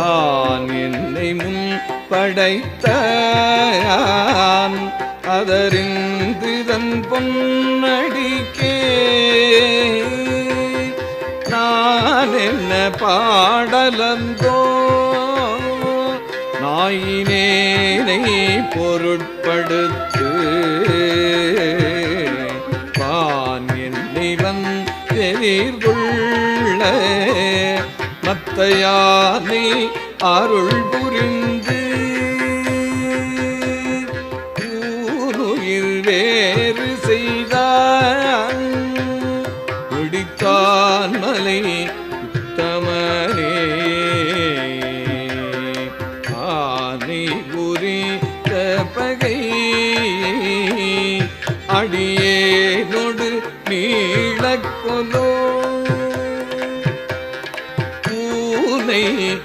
தான் என்னை முன் படைத்தான் அதறிந்திதன் பொன்னடிக்கே. நான் என்ன பாடலந்தோ? நாயினேனை பொருட்படுத்து பான் என்னை வந்தெதிர்கொள்ள மத்தையானை அருள் புரிந்து ஊனுயிர் வேறு செய்தான். பிடித்தான் மலை உத்தமனே. ஆனை புரித்த பகை அடியே நொடு நீளக்கொலோ. கருணை